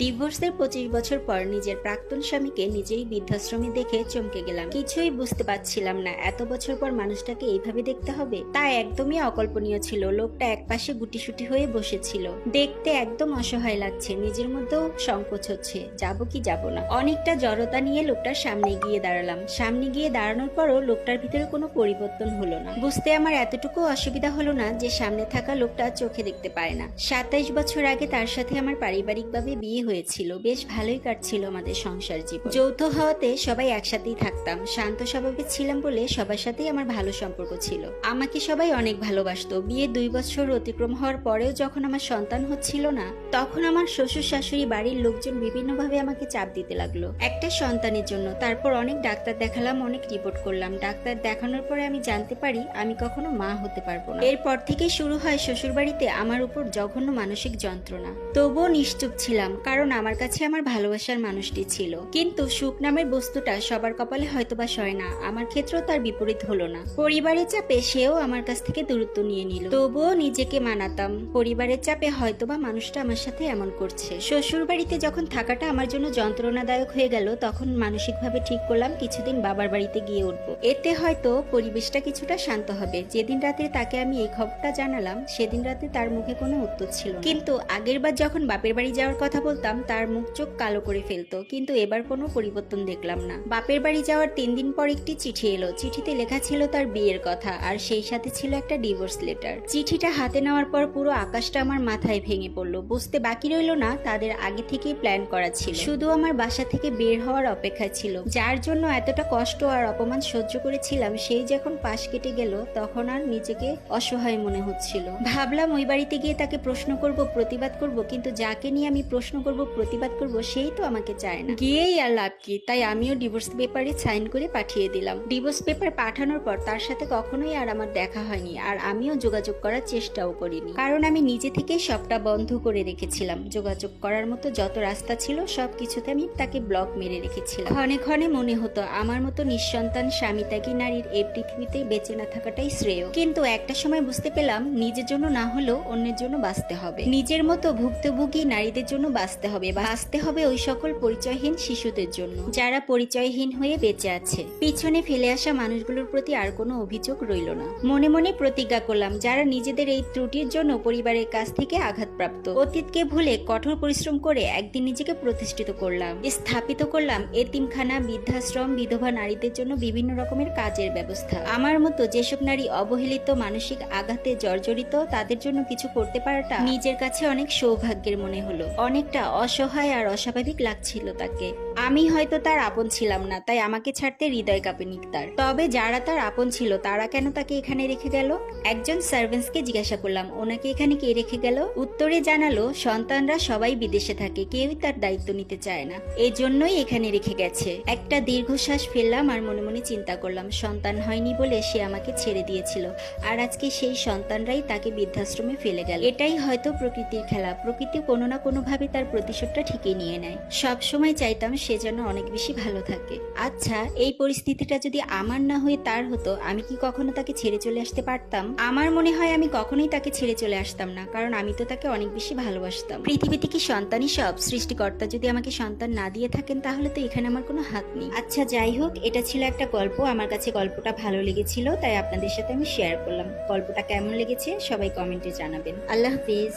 ডিভোর্সের পঁচিশ বছর পর নিজের প্রাক্তন স্বামীকে নিজেই বৃদ্ধাশ্রমে দেখে চমকে গেলাম। কিছুই বুঝতে পারছিলাম না, এত বছর পর মানুষটাকে এইভাবে দেখতে হবে? তা একদমই অকল্পনীয় ছিল, লোকটা একপাশে গুটিসুটি হয়ে বসেছিল। দেখতে একদম অসহায় লাগছে, নিজের মধ্যেও সংকোচ হচ্ছে, যাব কি যাব না। অনেকটা জড়তা নিয়ে লোকটার সামনে গিয়ে দাঁড়ালাম। সামনে গিয়ে দাঁড়ানোর পরও লোকটার ভিতরে কোনো পরিবর্তন হলো না। বুঝতে আমার এতটুকু অসুবিধা হলো না যে সামনে থাকা লোকটা চোখে দেখতে পায় না। সাতাইশ বছর আগে তার সাথে আমার পারিবারিকভাবে বিয়ে হয়েছিল। বেশ ভালোই কাটছিল আমাদের সংসার জীবন। যৌথ হওয়াতে সবাই একসাথেই থাকতাম। শান্ত স্বভাবের ছিলাম বলে সবার সাথেই আমার ভালো সম্পর্ক ছিল। আমাকে সবাই অনেক ভালোবাসতো। বিয়ে দুই বছর অতিক্রম হওয়ার পরেও যখন আমার সন্তান হচ্ছিল না তখন আমার শ্বশুর শাশুড়ি বাড়ির লোকজন বিভিন্নভাবে আমাকে চাপ দিতে লাগল। একটা সন্তানের জন্য। তারপর অনেক ডাক্তার দেখালাম অনেক রিপোর্ট করলাম। ডাক্তার দেখানোর পরে আমি জানতে পারি আমি কখনো মা হতে পারব না। এরপর থেকে শুরু হয় শ্বশুর বাড়িতে আমার উপর জঘন্য মানসিক যন্ত্রণা। তবুও নিশ্চুপ ছিলাম। কারণ আমার কাছে আমার ভালোবাসার মানুষটি ছিল। কিন্তু সুখ নামের বস্তুটা সবার কপালে হয়তোবা সয় না। আমার ক্ষেত্রেও তার বিপরীত হলো না। পরিবারের চাপে সেও আমার কাছ থেকে দূরত্ব নিয়ে নিল। তবুও নিজেকে মানাতাম। পরিবারের চাপে হয়তোবা মানুষটা আমার সাথে এমন করছে। শ্বশুর বাড়িতে যখন থাকাটা আমার জন্য যন্ত্রণাদায়ক হয়ে গেল, তখন মানসিকভাবে ঠিক করলাম, কিছুদিন বাবার বাড়িতে গিয়ে উঠবো। এতে হয়তো পরিবেশটা কিছুটা শান্ত হবে। যেদিন রাতে তাকে আমি এই খবরটা জানালাম, সেদিন রাতে তার মুখে কোনো উত্তর ছিল কিন্তু আগের বার যখন বাপের বাড়ি যাওয়ার কথা বলতাম, তার মুখ চোখ কালো করে ফেলতো, কিন্তু এবার কোনো পরিবর্তন দেখলাম না। বাপের বাড়ি যাওয়ার তিন দিন পর একটি চিঠি এলো। চিঠিতে লেখা ছিল তার বিয়ের কথা, আর সেই সাথে ছিল একটা ডিভোর্স লেটার। চিঠিটা হাতে নেওয়ার পর পুরো আকাশটা আমার মাথায় ভেঙে পড়ল। বুঝতে বাকি রইল না, তাদের আগে থেকেই প্ল্যান করা ছিল। শুধু আমার বাসা থেকে বের হওয়ার অপেক্ষা ছিল। যার জন্য এতটা কষ্ট আর অপমান সহ্য করেছিলাম, সেই যখন পাশ কেটে গেল, তখন আর নিজেকে অসহায় মনে হচ্ছিল। ভাবলাম ওই বাড়িতে গিয়ে তাকে প্রশ্ন করব, প্রতিবাদ করব, কিন্তু যাকে নিয়ে আমি প্রশ্ন করব, প্রতিবাদ করব, সেই তো আমাকে চায় না। গিয়েই আর লাভ কি? তাই আমিও ডিভোর্স পেপারে সাইন করে পাঠিয়ে দিলাম। ডিভোর্স পেপার পাঠানোর পর তার সাথে কখনোই আর আমার দেখা হয়নি আর আমিও যোগাযোগ করার চেষ্টাও করিনি। কারণ আমি নিজে থেকেই সবটা বন্ধ করে রেখেছিলাম। যোগাযোগ করার মতো যত রাস্তা ছিল, সব কিছুতে আমি তাকে ব্লক মেরে রেখেছিলাম। ক্ষণে ক্ষণে মনে হতো, আমার মতো নিঃসন্তান স্বামী ত্যাগী নারীর এই পৃথিবীতে বেঁচে না থাকাটাই শ্রেয়। কিন্তু একটা সময় বুঝতে পেলাম, নিজের জন্য না হলেও অন্যের জন্য বাঁচতে হবে। নিজের মতো ভুক্তভোগী নারীদের জন্য বাঁচতে হবে বাঁচতে হবে ওই সকল পরিচয়হীন শিশুদের জন্য, যারা পরিচয়হীন হয়ে বেঁচে আছে। পিছনে ফেলে আসা মানুষগুলোর প্রতি আর কোনো অভিযোগ রইল না। মনে মনে প্রতিজ্ঞা করলাম, যারা নিজেদের এই ত্রুটির জন্য পরিবারের কাছ থেকে আঘাতপ্রাপ্ত। অতীতকে ভুলে কঠোর পরিশ্রম করে একদিন নিজেকে প্রতিষ্ঠিত করলাম, স্থাপিত করলাম এতিমখানা, বৃদ্ধাশ্রম, বিধবা নারীদের জন্য বিভিন্ন রকমের কাজের ব্যবস্থা। আমার মতো যেসব নারী অবহেলিত, মানসিক আঘাতে জর্জরিত, তাদের জন্য কিছু করতে পারাটা নিজের কাছে অনেক সৌভাগ্যের মনে হলো। অনেকটা অসহায় আর অস্বাভাবিক লাগছিল তাকে। আমি হয়তো তার আপন ছিলাম না, তাই আমাকে ছাড়তে হৃদয় কাঁপেনি তার তবে যারা তার আপন ছিল, তারা কেন তাকে এখানে রেখে গেল? একজন সার্ভেন্টসকে জিজ্ঞাসা করলাম, ওনাকে এখানে কে রেখে গেল? উত্তরে জানালো, সন্তানরা সবাই বিদেশে থাকে, কেউই তার দায়িত্ব নিতে চায় না। এজন্যই এখানে রেখে গেছে। একটা দীর্ঘশ্বাস ফেললাম আর মনে মনে চিন্তা করলাম, সন্তান হয়নি বলে সে আমাকে ছেড়ে দিয়েছিল, আর আজকে সেই সন্তানরাই তাকে বৃদ্ধাশ্রমে ফেলে গেল। এটাই হয়তো প্রকৃতির খেলা, প্রকৃতি কোনো না কোনোভাবে তার প্রতিশোধটা ঠিকই নিয়ে নেয়। সব সময় চাইতাম সে যেন অনেক বেশি ভালো থাকে। আচ্ছা এই পরিস্থিতিটা যদি আমার না হয়ে তার হতো, আমি কি কখনো তাকে ছেড়ে চলে আসতে পারতাম? আমার মনে হয় আমি কখনোই তাকে ছেড়ে চলে আসতাম না, কারণ আমি তো তাকে অনেক বেশি ভালোবাসতাম। পৃথিবীতে কি সন্তানই সব? সৃষ্টিকর্তা যদি আমাকে সন্তান না দিয়ে থাকেন, তাহলে তো এখানে আমার কোনো হাত নেই। আচ্ছা যাই হোক, এটা ছিল একটা গল্প। আমার কাছে গল্পটা ভালো লেগেছিল, তাই আপনাদের সাথে আমি শেয়ার করলাম। গল্পটা কেমন লেগেছে, সবাই কমেন্টে জানাবেন। আল্লাহ হাফিজ।